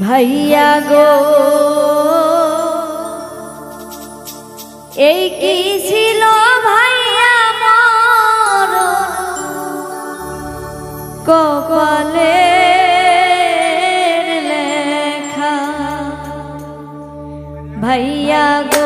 ভাইয়া গো এই কি ছিল ভাইয়া মর? কপালে লেখা ভাইয়া গো